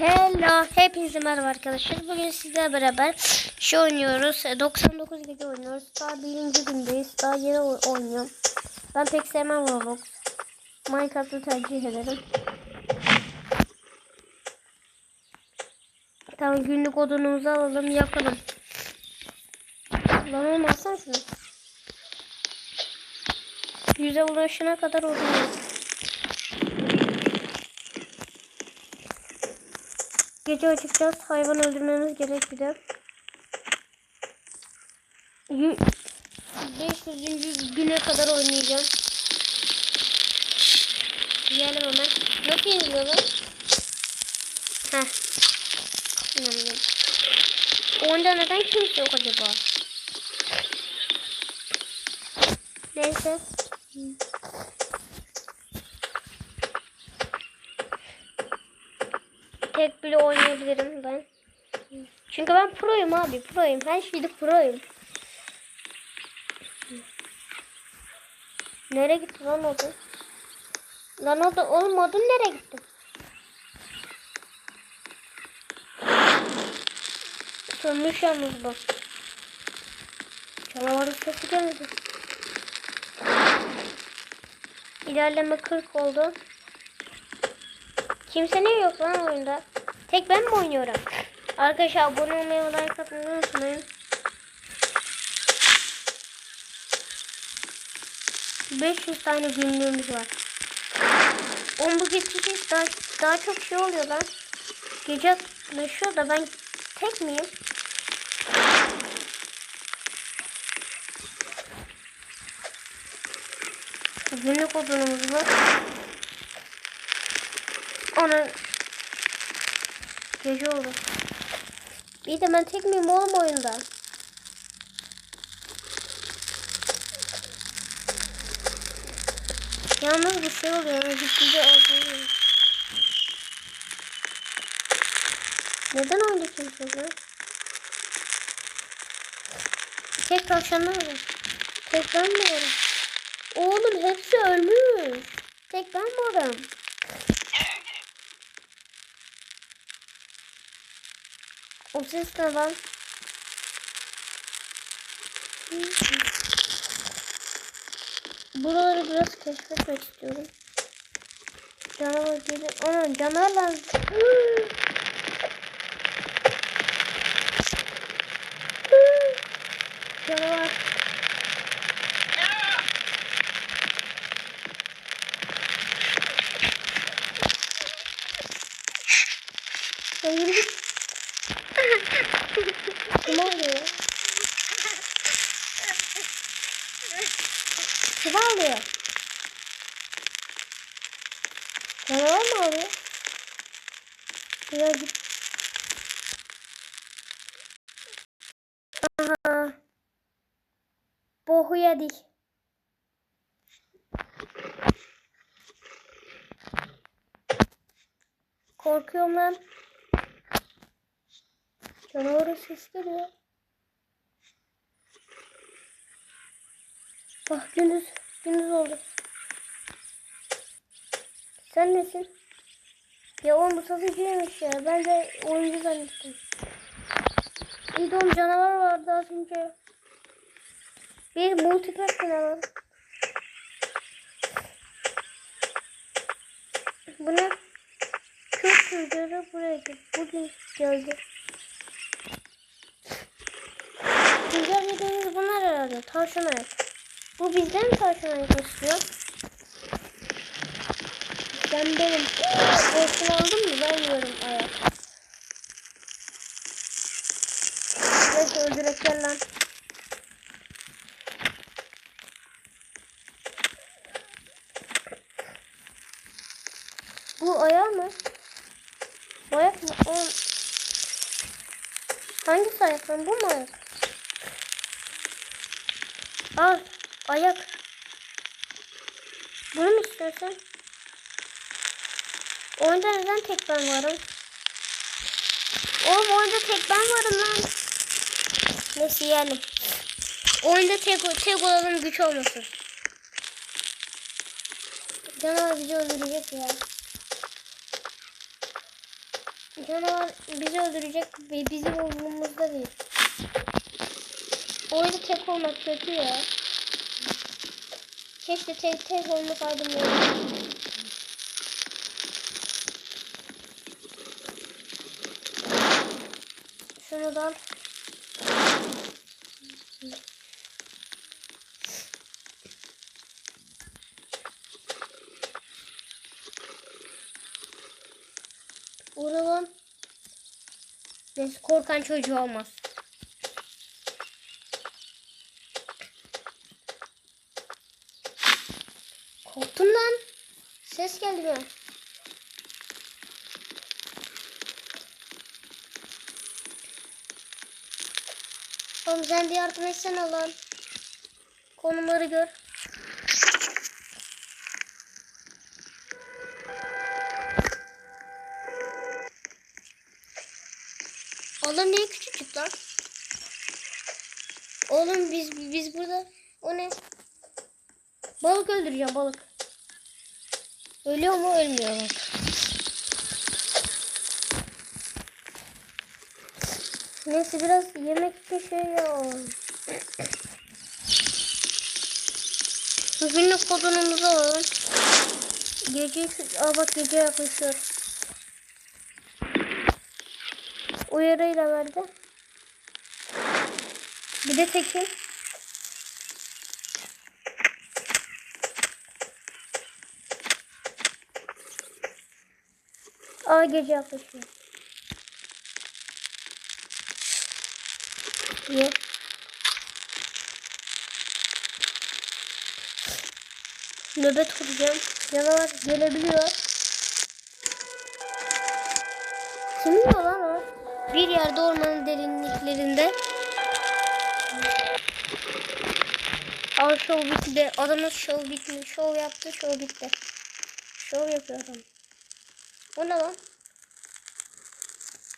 Hello, hepinize merhaba arkadaşlar. Bugün sizlerle beraber şey oynuyoruz. E, 99 gece oynuyoruz. Daha birinci gündeyiz. Daha yeni oy- oynuyorum. Ben pek sevmem Roblox. Minecraft'ı tercih ederim. Tamam günlük odunumuzu alalım yakalım. Lan olmazsan şunu. Yüze ulaşana kadar odun Gece açıkacağız. Hayvan öldürmemiz gerek bir de. Yü- 500. güne kadar oynayacağım. Yiyelim hemen. Nasıl yeniliyor lan? Heh. İnanmıyorum. Onda neden kimse yok acaba? Neyse. Tek bile oynayabilirim ben. Çünkü ben proyum abi proyum. Her şeyde proyum. Nereye gitti lan odun? Lan odun, oğlum odun nereye gitti? Sönmüş yalnız bu. Canavarın sesi gelmedi. İlerleme 40 oldu. Kimse ne yok lan oyunda? Tek ben mi oynuyorum? Arkadaşlar abone olmayı ve like atmayı unutmayın. 500 tane günlüğümüz var. On bu geçecek daha, daha çok şey oluyor lan. Gece yaşıyor da ben tek miyim? Günlük odunumuz var. Onun gece oldu. Bir de ben tek miyim oğlum oyunda? Yalnız bir şey oluyor. Gitgide azalıyor. Neden oyunda kimse yok? Tek tavşanlar var. Tek ben mi varım? Oğlum hepsi ölmüş. Tek ben varım. O ses ne lan? Buraları biraz keşfetmek istiyorum. Canavar gelir. Ana canavar lan. Canavar. Ya Kim oluyor? Kim ağlıyor? Canavar mı? Ya git. Aha. Bohu yedik. Korkuyorum lan. Canavarın ses geliyor. Bak gündüz, gündüz oldu. Sen nesin? Ya oğlum bu satıcıymış ya. Ben de oyuncu zannettim. İyi de oğlum canavar vardı az önce. Bir multiplayer canavar. Bu ne? Kök sürücüleri buraya gel. Bugün geldi. Dediğimiz bunlar herhalde. Tavşan ayak. Bu bizden mi tavşan ayak istiyor? Ben benim. Olsun aldım mı? Vermiyorum ayak. Neyse öldürecekler lan. Bu ayağı mı? Bu ayak mı? O... Hangisi ayak lan? Bu mu ayak? Al. Ayak. Bunu mu istiyorsun? Oyunda neden tek ben varım? Oğlum oyunda tek ben varım lan. Neyse yiyelim. Oyunda tek, tek olalım güç olmasın. Canavar bizi öldürecek ya. Canavar bizi öldürecek ve bizim umurumuzda değil. Oyunda tek olmak kötü ya. Keşke tek tek olmasaydım ya. Şunu da al. Uğra lan. Neyse korkan çocuğu olmaz. Korktum lan. Ses geldi? Oğlum sen de yardım etsene lan. Konumları gör. Oğlum niye küçücük lan? Oğlum biz biz burada o ne? Balık öldüreceğim balık. Ölüyor mu ölmüyor mu? Neyse biraz yemek bir şey ya. Günlük kodunumuzu alalım. Gece, aa bak gece yaklaşıyor. Uyarıyla verdi. Bir de tekin. Aa gece yaklaşıyor. Ye. Nöbet kuracağım. Canavar gelebiliyor. Kimin o lan o? Bir yerde ormanın derinliklerinde. Aa şov bitti. Adamın şov bitti. Şov yaptı, şov bitti. Şov yapıyor adam. O ne lan?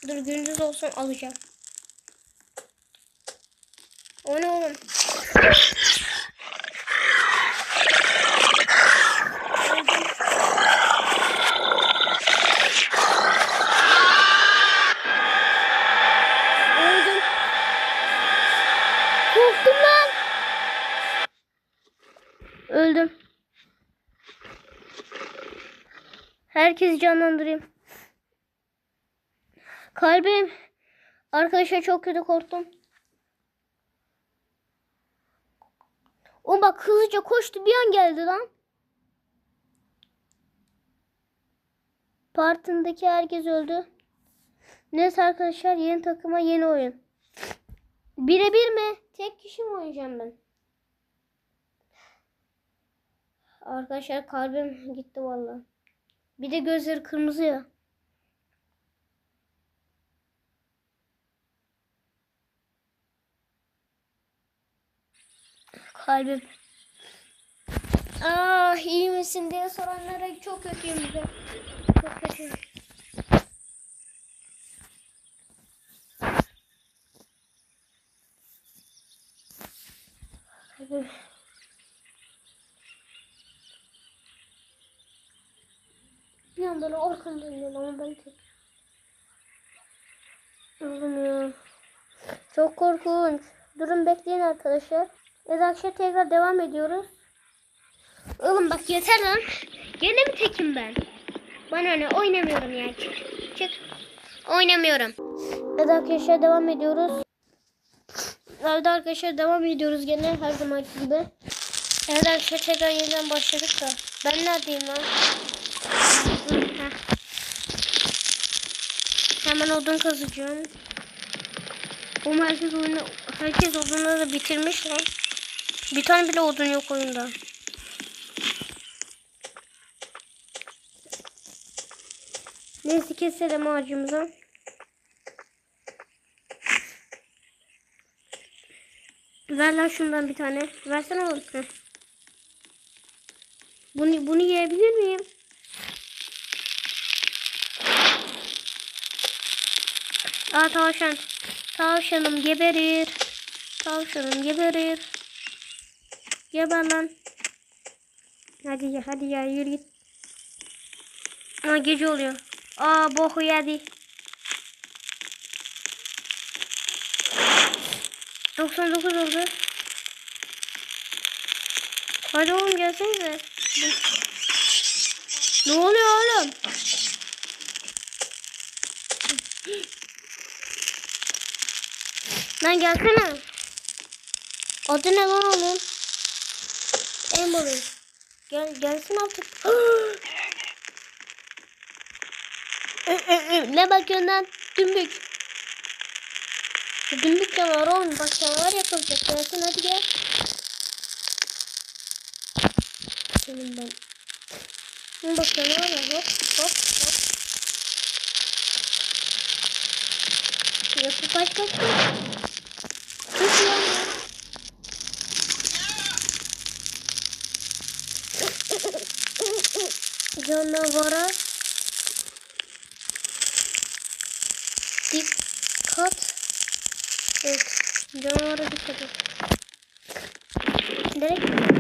Dur gündüz olsun alacağım. O ne oğlum? Öldüm. Korktum lan. Öldüm. Herkesi canlandırayım. Kalbim. Arkadaşlar çok kötü korktum. O bak hızlıca koştu bir an geldi lan. Partindeki herkes öldü. Neyse arkadaşlar yeni takıma yeni oyun. Birebir mi? Tek kişi mi oynayacağım ben? Arkadaşlar kalbim gitti vallahi. Bir de gözleri kırmızı ya. Kalbim. Ah iyi misin diye soranlara çok kötüyüm bize. Çok kötüyüm. Kalbim. Yandan arkamdan geliyor ama ben ya. Çok korkunç. Durun bekleyin arkadaşlar. Evet akşam tekrar devam ediyoruz. Oğlum bak yeter lan. Gene mi tekim ben? Bana ne oynamıyorum ya. Çık. Çık. Oynamıyorum. Evet arkadaşlar devam ediyoruz. Evet arkadaşlar devam ediyoruz gene her zaman gibi. Evet arkadaşlar tekrar yeniden başladık da. Ben neredeyim lan? Hemen odun kazacağım. Umarım herkes oyunu herkes odunları bitirmiş lan. Bir tane bile odun yok oyunda. Neyse keselim ağacımızı. Ver lan şundan bir tane. Versene oğlum. Bunu, bunu yiyebilir miyim? Aa tavşan. Tavşanım geberir. Tavşanım geberir. Geber lan. Hadi ya hadi ya yürü git. Aa gece oluyor. Aa boku yedi. 99 oldu. Hadi oğlum gelsenize. Ne oluyor oğlum? Lan gelsene. Adı ne lan oğlum? Emily. Gel, gelsin artık. Ne bakıyorsun lan? Dümbük. Dümbük canavar oğlum. Bak canavar yapılacak. Gelsin hadi gel. Senin ben. Hı, Bak canavar var. Hop hop hop. Yapı kaç kaç kaç. Kaç lan. Canavara dikkat et. Canavara dikkat et. Direkt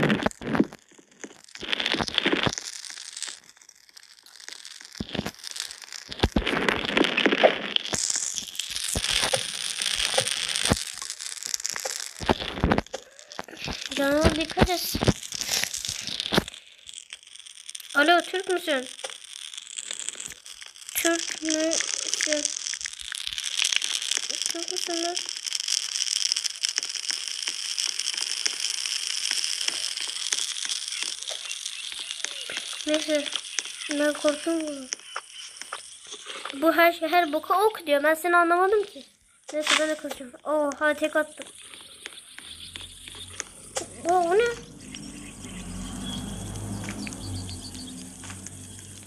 Canavar dikkat et. Alo Türk müsün? Türk müsün? Türk müsün lan? Neyse. Ben korktum bunu. Bu her şey her boka ok diyor. Ben seni anlamadım ki. Neyse ben de kaçıyorum. Oo ha tek attım. Oo bu ne?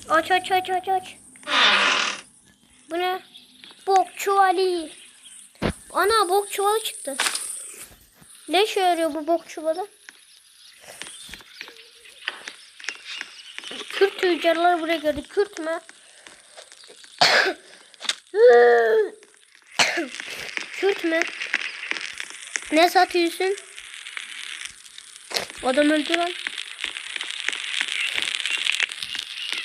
Aç aç aç aç aç. Bu ne? Bok çuvalı. Ana bok çuvalı çıktı. Ne işe yarıyor bu bok çuvalı? Kürt tüccarlar buraya geldi. Kürt mü? Kürt mü? Ne satıyorsun? Adam öldü lan.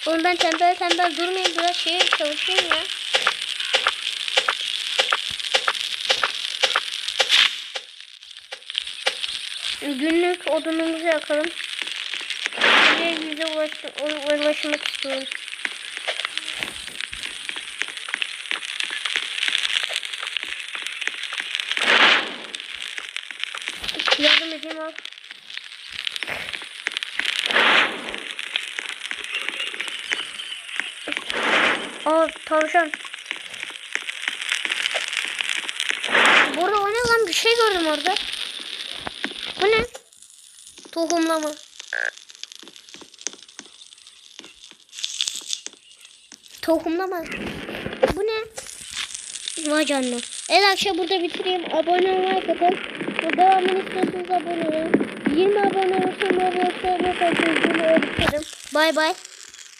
Oğlum ben tembel tembel durmayayım biraz şey çalışayım ya. Günlük odunumuzu yakalım. Diğer yüze ulaştım, ulaşmak istiyorum. Yardım edeyim al. Aa tavşan. Burada o ne lan bir şey gördüm orada. Bu ne? Tohumlama. Tohumlama. Bu ne? Vay canına. Evet akşam burada bitireyim. Abone olmayı kapatın. Devamını istiyorsanız abone olun. 20 abone olursa ne olursa ne kadar. Bay bay.